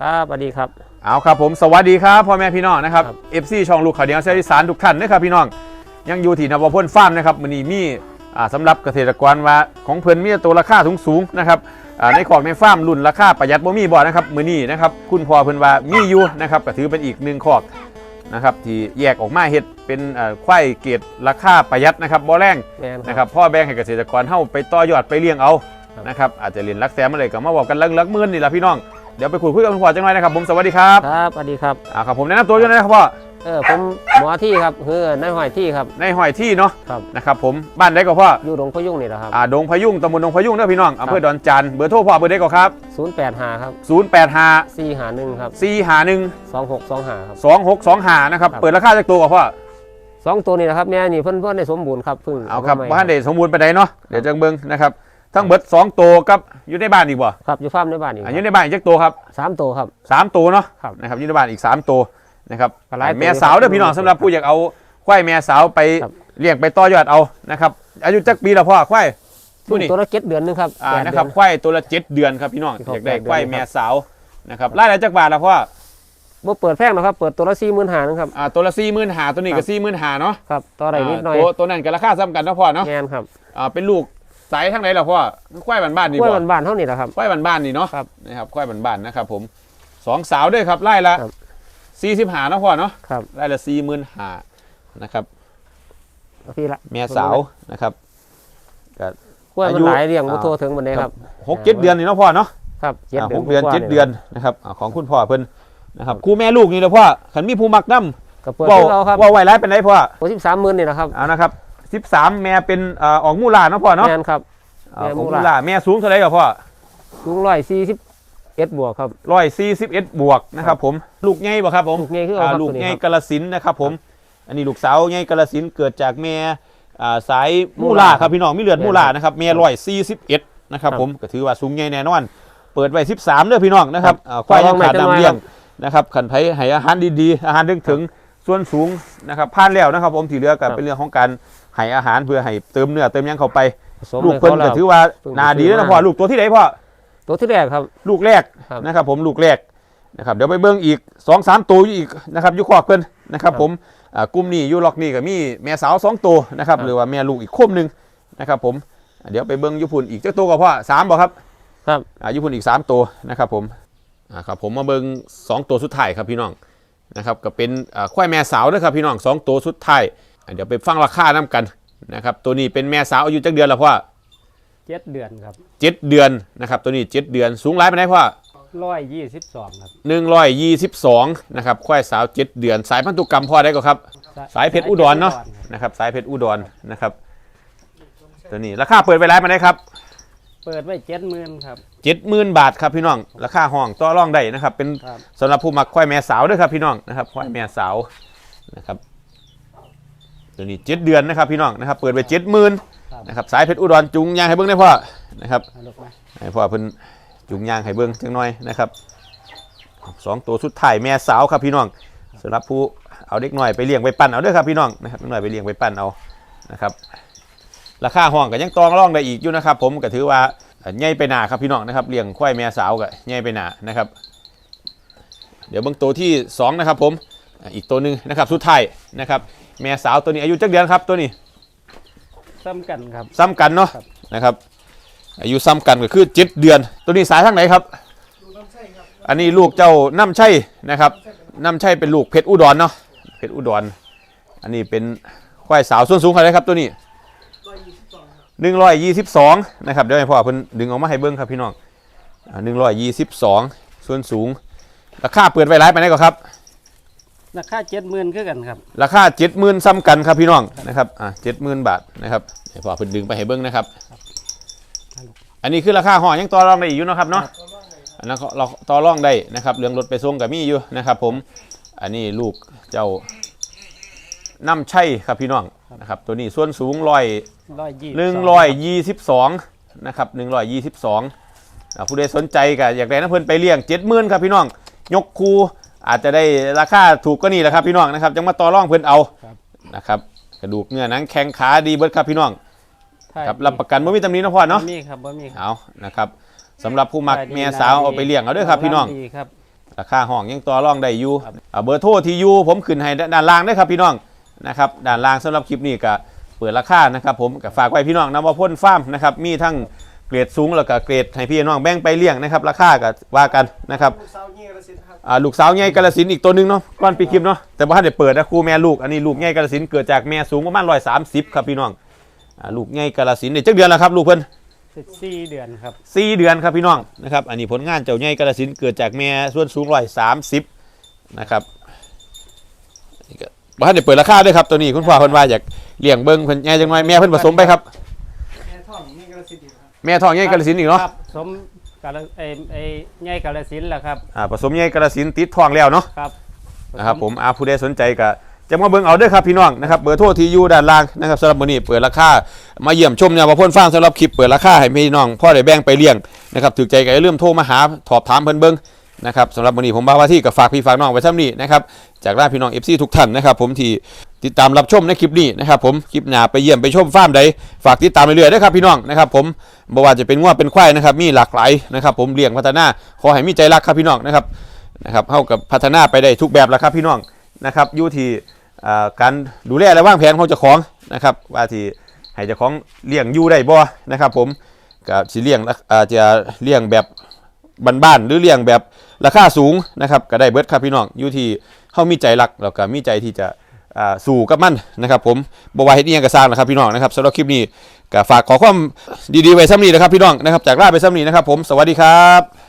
ครับสวัสดีครับ เอาครับผมสวัสดีครับพ่อแม่พี่น้องนะครับครับเอฟซีช่องลูกข่าวเดียวเสียอีสานทุกท่านนะครับพี่น้องยังอยู่ที่นวพลฟาร์มนะครับมือนี้มีอ่าสำหรับเกษตรกรว่าของเพิ่นมีตัวราคาสูงสูงๆนะครับอ่าในของในฟาร์มรุ่นราคาประหยัดบ่มีบ่นะครับมือนี้นะครับคุณพ่อเพิ่นว่ามีอยู่นะครับก็ถือเป็นอีกหนึ่งขอกนะครับที่แยกออกมาเฮ็ดเป็นอ่าควายเกรดราคาประหยัดนะครับบ่แรงแมนนะครับพ่อแบ่งให้เกษตรกรเฮาไปต่อยอดไปเลี้ยงเอาครับนะครับอาจจะเรียนรักแสมอะไรก็มาบอกกันลักลักหมื่นนี่แหละพี่น้อง เดี๋ยวไปคุยคุยกับคุณพ่อจังหน่อยนะครับผมสวัสดีครับครับสวัสดีครับอ่าครับผมแนะนำตัวด้วยนะครับพ่อเออผมหมอที่ครับคือนายหอยที่ครับในหอยที่เนาะครับนะครับผมบ้านใดก็พ่ออยู่หลวงพะยุ่งนี่แหละครับอ่าดงพะยุงตำบลดงพะยุงเด้อพี่น้องอำเภอดอนจันทร์เบอร์โทรพ่อเบอร์ใดก็ครับศูนย์แปดหาครับ085สี่หาหนึ่งครับ451สองหกสองหาครับ2625นะครับครับเปิดราคาจากตัวก่อนพ่อสองตัวนี่แหละครับแม่นี่เพิ่นเพิ่นได้สมบูรณ์ครับเพิ่งเอาครับมใหม่บ้านเดชสมบูรณ์ไปไหนเนาะเดี๋ยวจังเบิ่งนะครับ ทั้งเบิดสองตัวกับอยู่ในบ้านอีกบ่ครับอยู่ฟาร์มในบ้านนี่อ่าอยู่ในบ้านอีกจักตัวครับสามตัวครับสามตัวเนาะครับ นะครับอยุทธบาลอีกสามตัวนะครับก็หลายตัวแม่สาวเด้อพี่น้องสำหรับผู้อยากเอาควายแม่สาวไปครับ เลี้ยงไปต่อยอดเอานะครับอายุจักปีละพ่อควายผู้นี่ ตัวละเจ็ดเดือนหนึงครับอ่าแปดนะครับเดือควายตัวละเจ็ดเดือนครับพี่น้องที่เขาอยากได้แปดเดือนควายนะครับแม่สาวนะครับไล่ละจักบาทละพ่อบ่เปิดแพงหรอกครับ เปิดตัวละสี่หมื่นหานึงครับ อ่าตัวละสี่หมื่นหาตัวนี้ครัก็บสี่หมื่นหาเนาะครับตัวอะไรนิดหน่อยตัวตัวนั้นก็ราคาซ้ำกันเนาะพ่อเนาะแมนครับอ่าเป็นลูก สายทางไหนล่ะพ่อควายบ้านๆนี่กล้วยบ่บ้านๆเท่านี้แหละครับ ควายบ้านๆนี่เนาะครับนะครับควายบ้านๆนะครับผมสองสาวด้วยครับไล่ละครับ สี่สิบหาเนาะพ่อเนาะครับไล่ละสี่หมื่นหานะครับเอาพี่ละแม่สาวนะครับกล้วยอามัยุนหลายเรียงบ่อ่าโทรถึงบันไดครับหกเจ็ดเดือนนี่เนาะพ่อเนาะ ครับเจ็ดอ่าเดือนหกเดือนว่าๆเจ็ดยเดือนนะครับอ่าของคุณพ่อเพิ่นนะครับคู่แม่ลูกนี่แหละพ่อขันมีผู้มักน้ก็เปิดำว่าให้เราครับว่าไวไร้เป็นไรพ่อโอ้สิบสามหมื่นนี่แหละครับ เอานะครับ สิบสามแม่เป็นอ่าออกมูลาเนาะพ่อเนาะแมนครับอ่าแม่อมูอกลามูลาแม่สูงเท่าไหร่กับพ่อลุงร้อยสี่สิบเอ็ดบวกครับ ร้อยสี่สิบเอ็ดบวกนะครับผมลูกใหญ่บ่ครับผมลูกใหญ่คือเอาอ่าครับลูกตัวนี้ใหญ่ครับกาลสินธุ์นะครับผม อันนี้ลูกสาวใหญ่กาลสินธุ์เกิดจากแม่อ่าสายมูลาครับพี่น้องมีเลือดมูลานะครับแม่ร้อยสี่สิบเอ็ดนะครับครับผมก็ถือว่าสูงใหญ่แน่นอน เปิดไว้สิบสามเด้อพี่น้องนะครับอ่าควายต่อรยัองงขาดไม่ได้น้ำเลี้ยงน้อยนะครับขันไผให้อาหารดีๆอาหารถึงถึง ส่วนสูงนะครับผ่านแล้วนะครับผมที่เหลือก็ครับเป็นเรื่องของการให้อาหารเพื่อให้เติมเนื้อเติมหยังเข้าไปผสมลูกให้เพิ่นเขาก็แล้วถือว่าเพิ่งนาดีแล้วซื้นะอมาพ่อลูกตัวที่ไหนพ่อ ตัวที่แรกครับ ลูกแรกครับ นะครับผมลูกแรกนะครับเดี๋ยวไปเบิ่งอีก2อสามตัวอยู่อีกนะครับอยู่ขอบเพิ่นนะครับครับผมอ่ากลุ่มนี้อยู่ล็อกนี่ก็มีแม่สาวสองตัวนะครับครับหรือว่าแม่ลูกอีกคมหนึ่งนะครับผมอ่าเดี๋ยวไปเบิ่งอยุพุนอีกเจ้าตัวก็พ่อสามบ่ครับครับอายุพุนอีก3ตัวนะครับผมอ่าครับผมมาเบิง2ตัวสุดท้ายครับพี่น้อง นะครับก็เป็นอ่าควายแม่สาวด้วยครับพี่น้อง2ตัวสุดท้ายอ่าเดี๋ยวไปฟังราคาน้กันนะครับตัวนี้เป็นแม่สาวอายุจักเดือนแล้วพ่อเจ็ดเดือนครับเจ็ดเดือนนะครับตัวนี้เจ็ดเดือนสูงร้ายไปไหนพ่อร้อยยี่สิบสองครับหนึ่งร้อยยี่สิบสองนะครับควายสาวเจ็ดเดือน สายพันธุกรรมพ่อได้ก็ครับ สายเพชรอุดรเนาะนะครับสายเพชรอุดรนะครับตัวนี้ราคาเปิดไปร้ายมาได้ครับ เปิดไว้เจ็ดหมื่นครับ เจ็ดหมื่นบาทครับพี่น้อง ราคาห้องต่อรองได้นะครับ เป็นครับ สำหรับผู้มักควายแม่สาวด้วยครับพี่น้องนะครับควายแม่สาวนะครับตัวนี้เจ็ดเดือนนะครับพี่น้องนะครับ เปิดไปเจ็ดหมื่นนะครับสายเพชรอุดรจุงยางให้เบิ้งได้พ่อนะครับลูกไหมให้พ่อเพิ่นจุงยางให้เบิ้งจังหน่อยนะครับสองตัวสุดท้ายแม่สาวครับพี่น้องสำหรับผู้เอาเด็กหน่อยไปเลี้ยงไปปั่นเอาเด้วยครับพี่น้องนะครับเด็กหน่อยไปเลี้ยงไปปั่นเอานะครับ ราคาห้องก็ยังตองร่องได้อีกอยู่นะครับ ผมก็ถือว่าใหญ่ไปหนาครับพี่น้องนะครับเลี้ยงควายแม่สาวก็ใหญ่ไปหนานะครับ เดี๋ยวเบิ่งตัวที่สองนะครับ ผมอะอีกตัวหนึ่งนะครับสุดท้ายนะครับ แม่สาวตัวนี้อายุจักเดือนครับตัวนี้ซ้ำกันครับซ้ำกันเนาะครับนะครับ อายุซ้ำกันก็คือเจ็ดเดือน ตัวนี้สายทางไหนครับอันนี้ลูกเจ้าน้ำชัยนะครับน้ำชัยเป็นลูกเพชรอุดรเนาะเพชรอุดร อันนี้เป็นควายสาวส่วนสูงเท่าไหรครับตัวนี้ หนึ่งร้อยยี่สิบสองนะครับเดี๋ยวให้พ่อเพิ่นดึงออกมาให้เบิ้งครับพี่น้องหนึ่งร้อยยี่สิบสองส่วนสูง ราคาเปิดไว้ร้ายไปไหนก่อนครับ ราคาเจ็ดหมื่นคือกันครับ ราคาเจ็ดหมื่นซ้ำกันครับพี่น้องนะครับอ่าเจ็ดหมื่นบาทนะครับให้พ่อเพิ่นดึงไปให้เบิ้งนะครับ อันนี้คือราคาห่อยังต่อรองได้อีกอยู่เนาะครับเนาะอันนั้นเราต่อรองได้นะครับเรื่องรถไปส่งกับมีอยู่นะครับ ผมอันนี้ลูกเจ้าน้ำชัยครับพี่น้องนะครับ ตัวนี้ส่วนสูงร้อย ร้อยยี่หนึ่งร้อยยี่สิบสองนะครับหนึ่งร้อยยี่สิบสองผู้ใดสนใจก็อยากได้น้ำเพิ่นไปเลี้ยงเจ็ดหมื่นครับพี่น้อง ยกคูอาจจะได้ราคาถูกก็นี่แหละครับพี่น้องนะครับจังมาต่อรองเพิ่นเอานะครับกระดูกเนื้อหนังแข้งขาดีเบิดครับพี่น้องครับรับประกันไม่มีตำหนิเนาะพ่อเนาะมีครับบ่มีครับเอานะครับสำหรับผู้มักเมียสาวเอาไปเลี้ยงเอาเด้วยครับ พี่น้องดีครับราคาห้องยังต่อรองได้อยู่อ่าเบอร์โทรที่อยู่ผมขึ้นให้ด้านล่างเด้อครับพี่น้องนะครับด้านล่างสำหรับคลิปนี้ก็ เปิดราคานะครับผมก็ฝากไว้พี่น้องนำมาพ่นฟาร์มนะครับมีทั้งเกรดสูงแล้วก็เกรดให้พี่น้องแบ่งไปเลี้ยงนะครับราคาก็ว่ากันนะครับลูกสาวยี่กระสินครับอ่าลูกสาวใหญ่กาลสินธุ์อีกตัวหนึงเนาะก้อนปีคลิปเนาะแต่ว่าถ้าได้เปิดนะครูแม่ลูกอันนี้ลูกใหญ่กาลสินธุ์เกิดจากแม่สูงประมาณร้อยสามสิบครับพี่น้องอ่าลูกใหญ่กาลสินธุ์เนี่ยจักเดือนแล้วครับลูกเพิ่นสี่เดือนครับ สี่เดือนครับพี่น้องนะครับอันนี้ผลงานเจ้าใหญ่กาลสินธุ์เกิดจากแม่ส่วนสูงร้อยสามสิบนะครับนี่ก็บ้านได้เปิดราคาด้วยครับตัวนี้คุณพ่อเพิ่นว่าอยาก เลี้ยงเบิ้งเพิ่นใหญ่จังหน่อยแม่เพิ่นผสมไปครับ แม่ท่องยี่กระสินอีกครับแม่ท้องใหญ่กาลสินธุ์อีกเนาะครับสมกาลไอ้ไอ้ใหญ่กาลสินธุ์แหละครับ อ่าผสมใหญ่กาลสินธุ์ติดท้องแล้วเนาะ ครับนะครับผมอาผู้ใดสนใจก็จะมาเบิ่งเอาเด้วยครับพี่น้องนะครับเบอร์โทรที่อยู่ด้านล่างนะครับสำหรับมื้อนี้เปิดราคามาเยี่ยมชมเนี่ยมาพ่นฟังสำหรับคลิปเปิดราคาให้พี่น้องพ่อได้แบ่งไปเลี้ยงนะครับถูกใจก็อย่าลืมโทรมาหาสอบถามเพิ่นเบิ่งนะครับสำหรับมื้อนี้ผมบ่าวว่าที่กับฝากพี่ฝากน้องไว้ซ้ำนี้นะครับจากด้านพี่น้อง FC ทุกท่านนะครับผมที่ ติดตามรับชมในคลิปนี้นะครับผมคลิปหน้าไปเยี่ยมไปชมฟาร์มใดฝากติดตามเรื่อยๆด้วยครับพี่น้องนะครับผมบ่ว่าจะเป็นงัวเป็นควายนะครับมีหลากหลายนะครับผมเลี้ยงพัฒนาขอให้มีใจรักครับพี่น้องนะครับนะครับเข้ากับพัฒนาไปได้ทุกแบบแล้วครับพี่น้องนะครับอยู่ที่อ่าการดูแลและวางแผนของเจ้าของนะครับว่าที่ให้เจ้าของเลี้ยงอยู่ได้บ่นะครับผมกับสิเลี้ยงละอาจจะเลี้ยงแบบบ้านๆหรือเลี้ยงแบบราคาสูงนะครับก็ได้เบิดครับพี่น้องอยู่ที่เฮามีใจรักแล้วก็มีใจที่จะ สู่กับมันนะครับ ผมบ่ว่าเฮ็ดอีหยังกระซางนะครับพี่น้องนะครับสำหรับคลิปนี้ก็ฝากขอความดีๆไว้ซ้ำนี้นะครับพี่น้องนะครับจากลาไปซ้ำนี้นะครับ ผมสวัสดีครับ